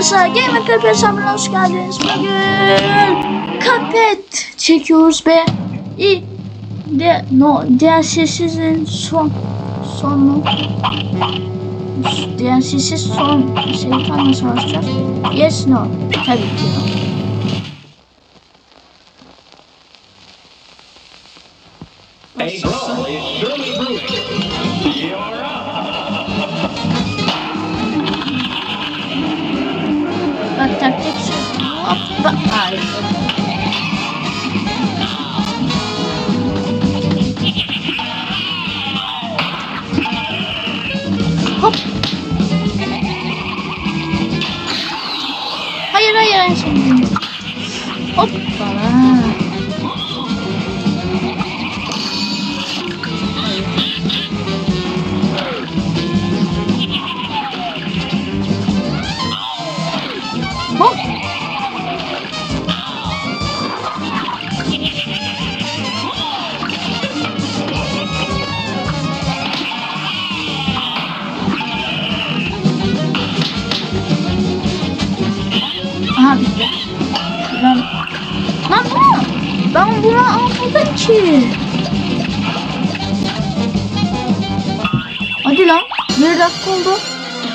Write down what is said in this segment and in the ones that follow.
arkadaşlar Gamer Club hesabına hoş geldiniz. Bugün Cuphead çekiyoruz ve i de no DLC'sizin son sonu DLC'siz son şeytanla savaşacağız. Yes no. Tabii ki no. Brawl life. Ben bunu ki. Hadi lan. Bir dakika oldu.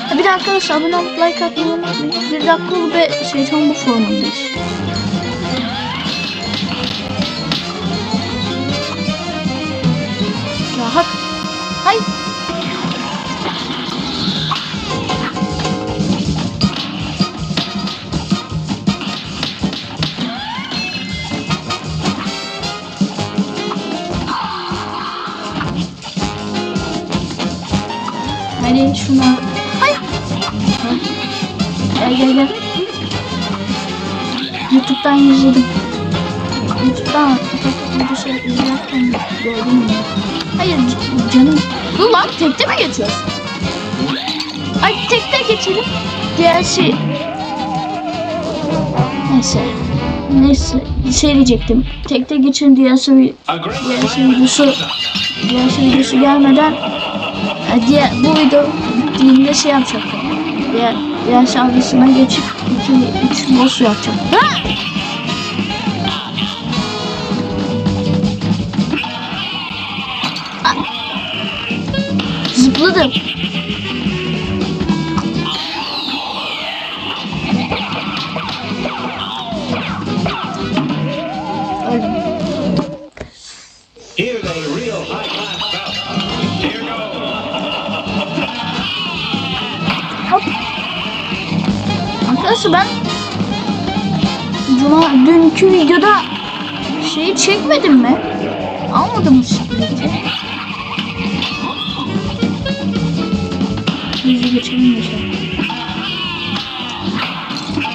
Ha bir de arkadaşlar abone olup like atmayı unutmayın. Bir dakika oldu ve şeytan bu formundayız. Hadi şuna. Hay. Ha. Gel gel gel. YouTube'dan izledim. YouTube'dan bir şey izlerken gördüm mü? Hayır canım. Lan tekte mi geçiyoruz? Ay tekte geçelim. Diğer şey. Neyse. Neyse. Şey diyecektim. Tekte geçin diğer şey, diğer şey videosu diğer şey videosu gelmeden e, diğer bu video bittiğinde şey yapacaktım. Diğer diğer şarkısına geçip iki üç boss! Ah! Zıpladım. Arkadaşlar ben Cuma dünkü videoda şeyi çekmedim mi? Almadım şikleti? Hızlı geçelim de şey.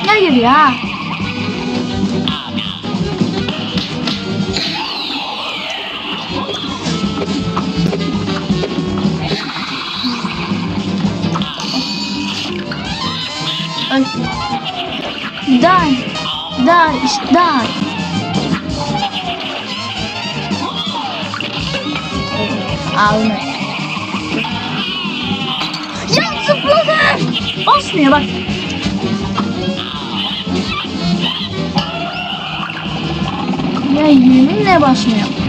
Hayır ya. Ay. Die. Die. işte Die. Ağlama. Ya zıpladı. Basmıyor bak. Ya yeminle basmıyor.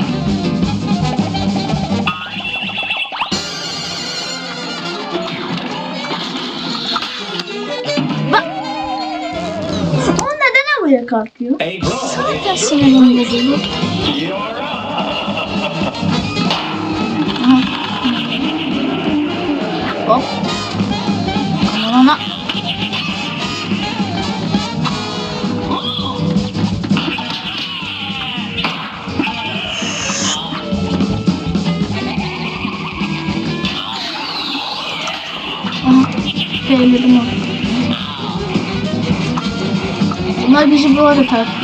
Havaya kalkıyor? A brawl Zaten Bunlar bizi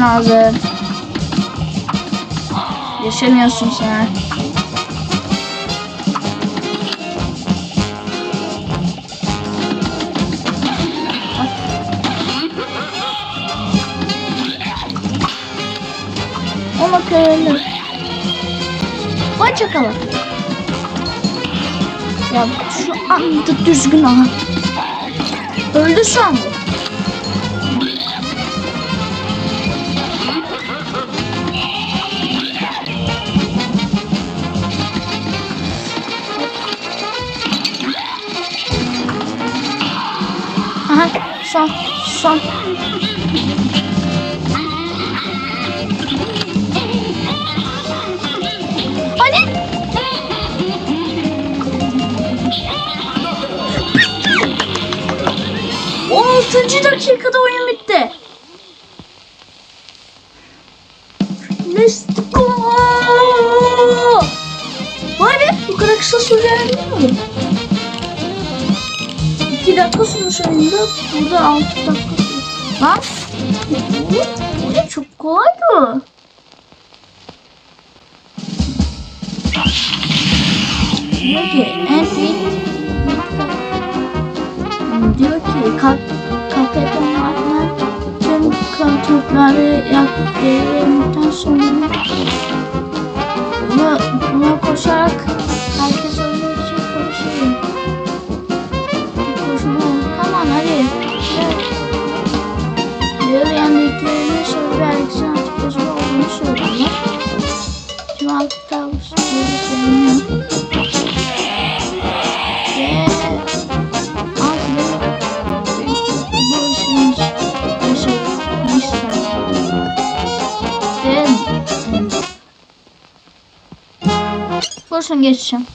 Ölmen lazım. Yaşamıyorsun sen. Köylü. Vay çakala. Ya şu anda düzgün aha. Öldü şu son. Hadi. On altıncı dakikada oyun bitti. Let's go. Vay be bu kadar kısa süreceğini bilmiyordum. 2 dakika sürmüş oyunda. Burada 6 dakika sürüyor. Lan. Bu, ne çok kolaydı. Diyor ki en iyi diyor ki kalk kapetonlarla tüm koltukları Kursun geçeceğim.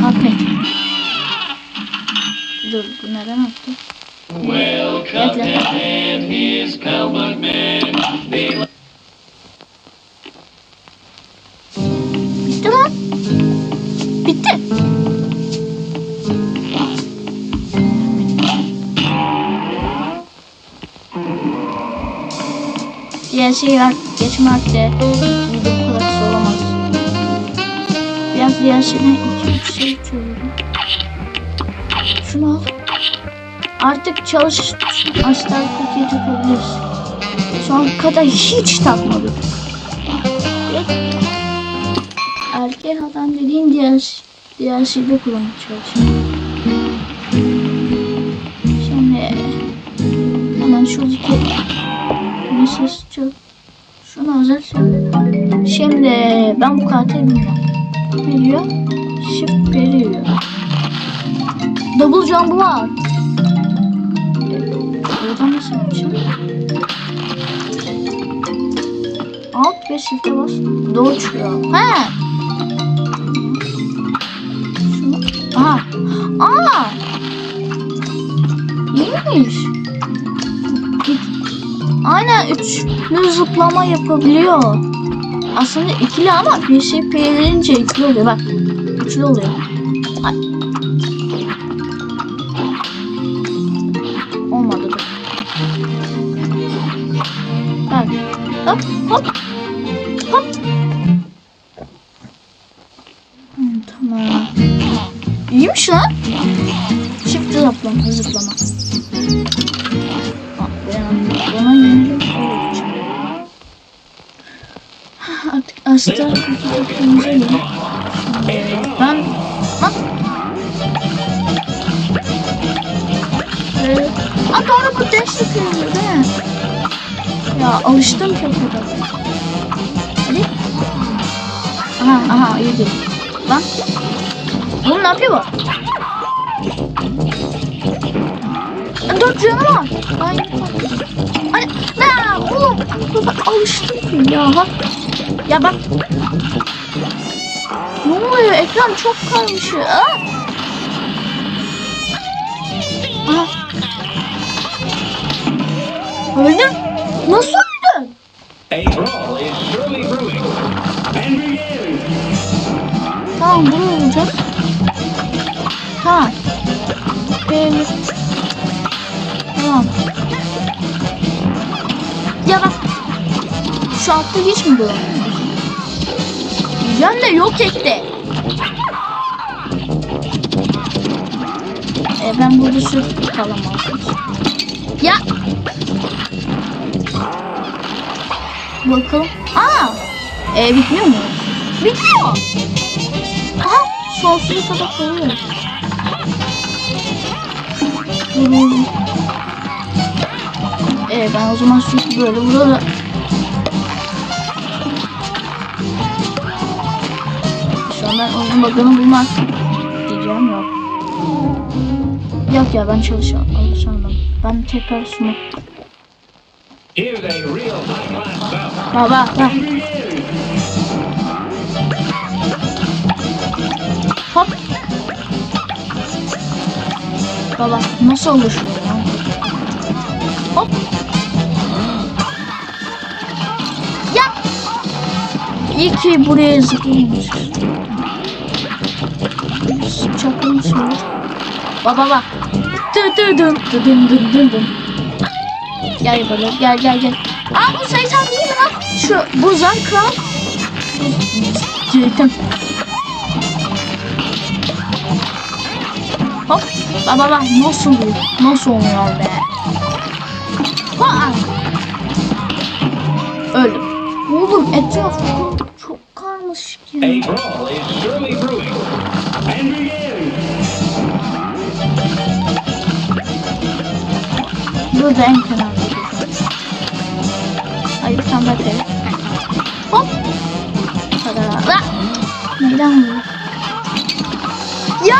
Kapet. Dur bu neden attı? Bekle. Bitti lan. Bitti. Diğer şeyler geçme vakti. Diğer şeyden iki üç şey çözüyorum. Şunu al. Artık çalış Astar Cookie'yi takabiliriz. Şu an kadar hiç takmadık. Erkek adam dediğin diğer diğer şeyde kullanmaya çalışıyorum. Şimdi hemen şuradaki mesaj çok şunu söyleyeyim. Şimdi ben bu kartı bilmiyorum. Ne diyor? Shift veriyor. Double jump var. Buradan nasıl yapacağım? Alt ve shift'e bas. Çıkıyor. He. Aha. Aa. İyiymiş. Aynen üçlü zıplama yapabiliyor. Aslında ikili ama bir şey peynirince ikili oluyor. Bak. Üçlü oluyor. Ay. Olmadı dur. Bak. Hop hop. Hop. Hmm, tamam. İyiymiş lan. Çift zıplama, zıplama. Asla kutularımıza gelin. Ben... Bak. Evet. Aa doğru bu dash yapıyor değil mi? Ya alıştım çok kadar. Hadi. Aha aha iyi değil. Lan. Oğlum ne yapıyor bu? Dört canı var. Ay. Ay. Ne? Oğlum. Baba alıştım ya. Bak. Ya bak. Ne oluyor? Ekran çok karmaşık. Aa. Aha. Öldüm. Nasıl öldün? Tamam bunu olacak. Tamam. Benim. Tamam. Ya bak. Şu altta hiç mi görmüyoruz? De yok etti. E ben burada sürüp kalamam. Ya. Bakalım. Aa. E bitmiyor mu? Bitmiyor. Aha sonsuza kadar koyuyoruz. Ee ben o zaman sürekli böyle vurarım. Ben oyunun bug'ını bulmak diyeceğim yok. Yok ya ben çalışamam. Alışamam. Ben tekrar sunu. Here's a real high class bout. Baba bak. Hop. Baba nasıl oluşuyor ya? Hop. Ya. İyi ki buraya zıplamış. Çakın şey. Baba bak. Dı dı dı dı dı dı dı dı. Gel böyle gel gel gel. Aa bu şeytan değil mi? Şu buzan kral. Cidden. Hop. Baba bak nasıl oluyor? Nasıl oluyor be? Ha. Öldüm. Oğlum etraf çok, karmaşık ya. Burada en kenarda. Hayır sen bak hele. Hop. Kadar. La. Neyden vuruyor? Ya.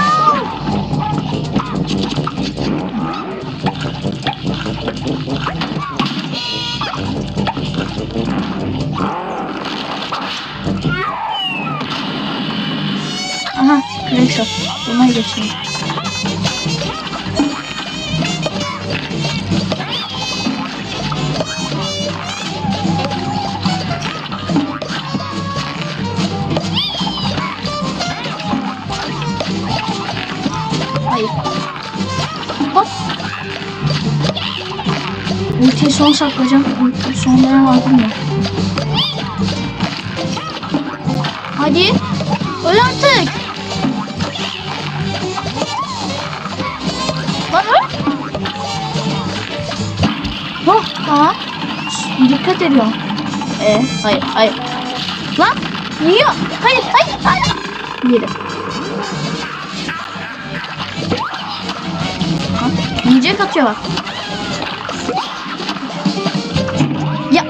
Aha, crash. Buna geçeyim. Hop. Ultiyi son saklayacağım. Ulti son veren var değil mi? Hadi. Öl artık. Lan öl. Oh, tamam. Dikkat ediyorum. Ee, hayır, hayır. Lan, yiyor. Hayır, hayır, hayır. Yedim. Yiyecek atıyor bak. Ya.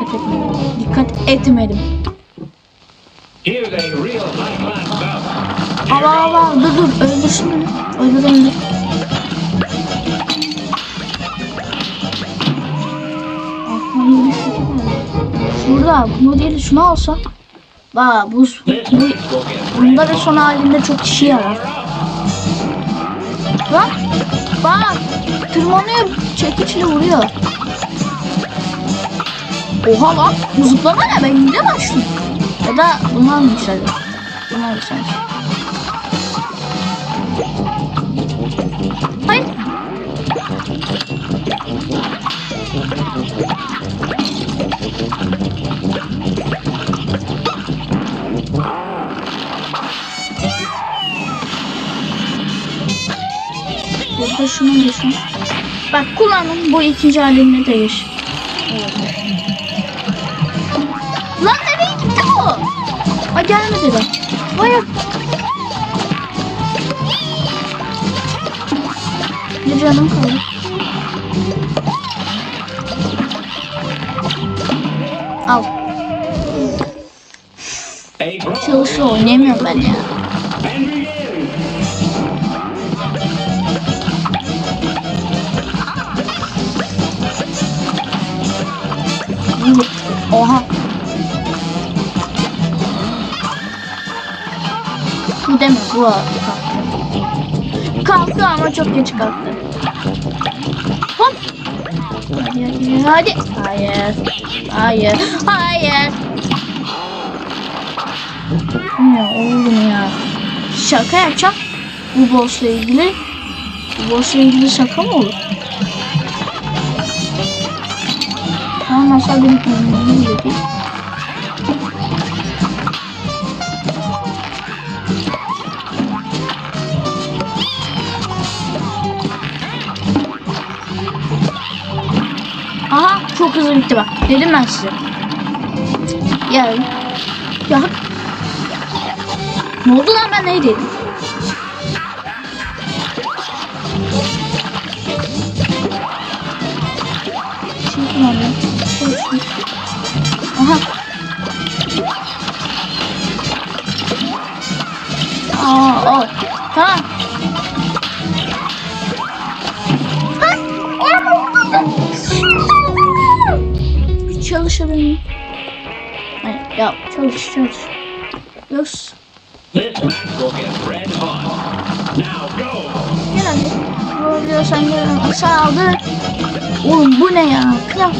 Dikkat etmedim. Dikkat etmedim. Here's a real high class bout. Ava ava dur dur öldürsün beni. Öldür öldür. Şurada bunu değil de şunu alsa. Bak bu, bu ve son halinde çok kişi yarar. Bak bak tırmanıyor çekiçle vuruyor. Oha lan bu zıplama ne ben gidemem başladım. Ya da bunlar mı güzel? Bunlar güzel. Şunu düşün. Bak kullanın bu ikinci halini değiş. Lan nereye gitti bu? Aa gelmedi de. Hayır. Bir canım kaldı. Al. Çalışıyor oynayamıyorum ben ya. Bu. kalktı ama çok geç kalktı. Hop. Hadi hadi. Hayır. Hayır. Hayır. Ya oğlum ya. Şaka yapacağım. Bu boss'la ilgili. Bu boss'la ilgili şaka mı olur? Tamam benim önümde değil. Hızlı bitti bak. Dedim ben size. Ya. Ya. Ne oldu lan ben ne dedim? Koy şunu. Aha. Aa, o. Tamam. Çalışabilirim. Hayır, ya çalış çalış. Go. Gel hadi. Oluyor sen gel. Saldır. Oğlum bu ne ya? Pilav.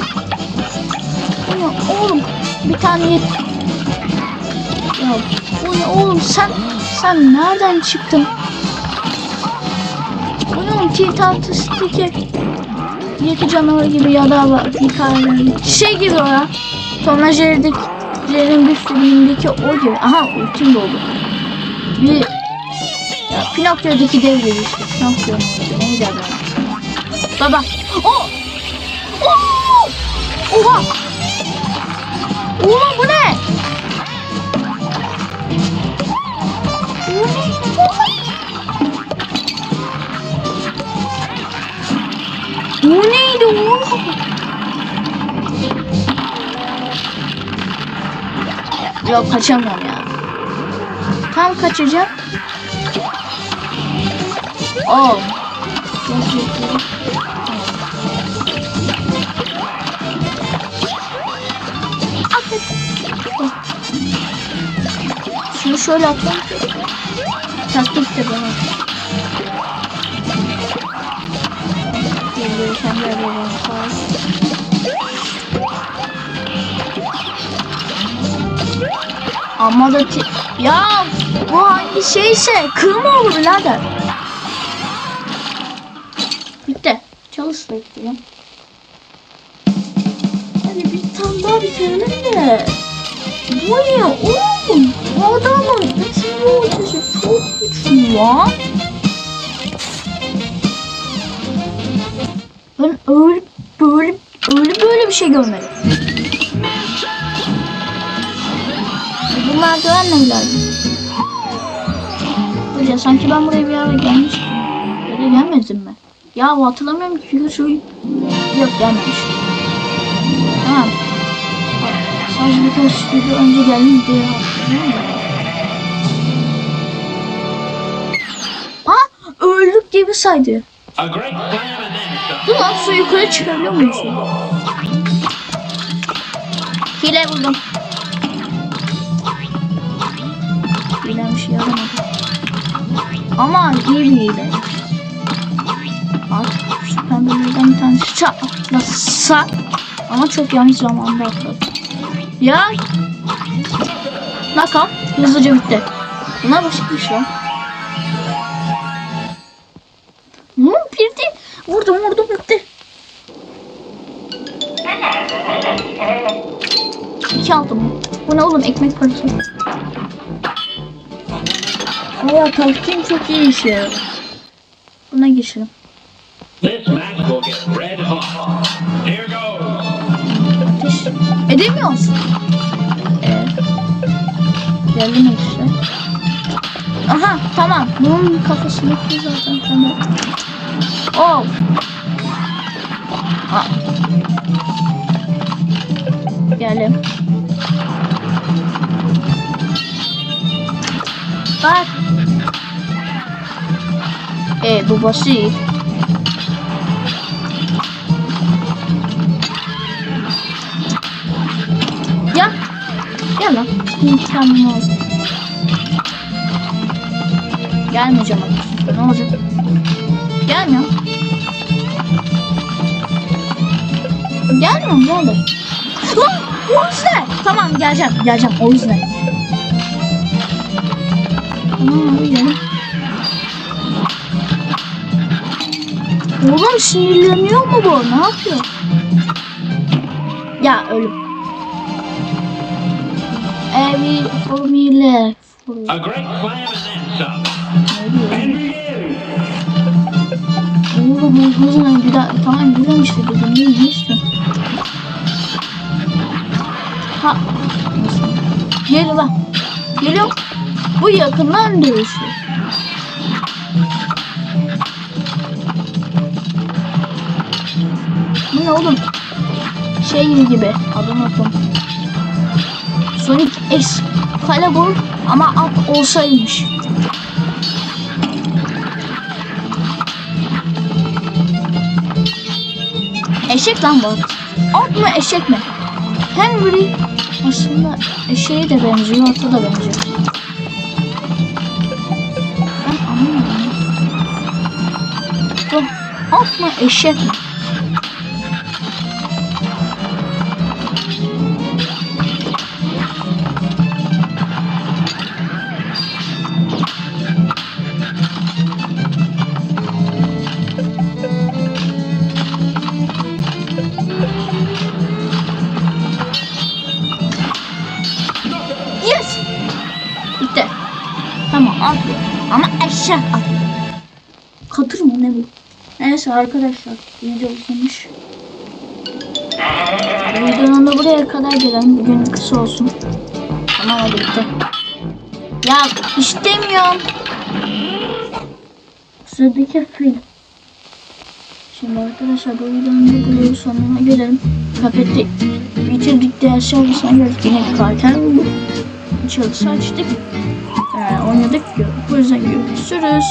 Bu ne oğlum? Bir tane yet. Ya bu ne oğlum sen sen nereden çıktın? Bu ne oğlum Titan Stick'i? Yeti canavarı gibi ya da hikayeleri. Şey gibi o ya. And Jerry'dekilerin bir filmindeki o gibi. Aha ultim doldu. Bir ya Pinokyo'daki dev gibi işte. Pinokyo? Neydi adı? Baba. O! Oo! Oha! Oğlum bu ne? Bu ne? Bu neydi oğlum? Yok kaçamam ya. Tam kaçacağım. Oh. Şunu şöyle atlayayım. Taktik de bana. Geliyor sen de sağ Ama da ya bu hangi şeyse kırma olur birader. Bitti. Çalış bekliyorum. Hadi bir tane daha bitirelim de. Bu ne oğlum? Bu adamın bütün ortası çok güçlü lan. Ben öyle böyle öyle böyle bir şey görmedim. E, Bu merdivenle ilerliyor. Hoca sanki ben buraya bir ara gelmiştim. Ya da gelmedim mi? Ya hatırlamıyorum ki çünkü şu... Yok gelmemiş. Tamam. Sadece birkaç video önce geldim diye hatırlıyorum. Aa! Öldük gibi saydı. A great slam and then some. Dur lan su yukarı çıkabiliyor musun? Hile buldum. Hilemiş yaramadı. Ama iyi bir hile. Artık şu pembelerden bir tanesi çatlasa. Ama çok yanlış zamanda atladı. Ya. Nakam hızlıca bitti. Buna basitmiş lan. Ekmek parası. Aa taktiğim çok iyi işe yarıyor. Buna geçelim. Edemiyoruz. Evet. Geldim işte. Aha tamam. Bunun kafasındaki zaten tamam. Oh. Aa. Geldim. Bak. E bu basit. Ya. Gel lan. Al. Gelmeyeceğim artık. Ne olacak? Gelmiyor. Gelmiyor geldi. Lan o yüzden. Tamam geleceğim geleceğim o yüzden. Oğlum sinirleniyor mu bu? Ne yapıyor? Ya ölüm. Every for me left. A great slam diyor? And begin. Oğlum hızla bir daha tamam biliyorum işte dedim ne istiyorsun? Ha. Gel lan. Geliyorum. Bu yakından dövüşüyor. Bu ne oğlum? Şey gibi adım adım. Sonic Excalibur ama at olsaymış. Eşek lan bu. At mı eşek mi? Henry aslında eşeğe de benziyor, ata da benziyor. Eşek mi? Yes! Bitti. Tamam at. Ama eşek at. Neyse arkadaşlar video uzamış. Videonun da buraya kadar gelen bugün kısa olsun. Tamam hadi bitti. Ya istemiyorum. Sıradaki film. Şimdi arkadaşlar bu videonun da buraya sonuna gelelim. Kapeti bitirdik diğer servisine geldik. Yine bir karakter bulduk. Çalışı açtık. Ee, oynadık. Bu yüzden görüşürüz.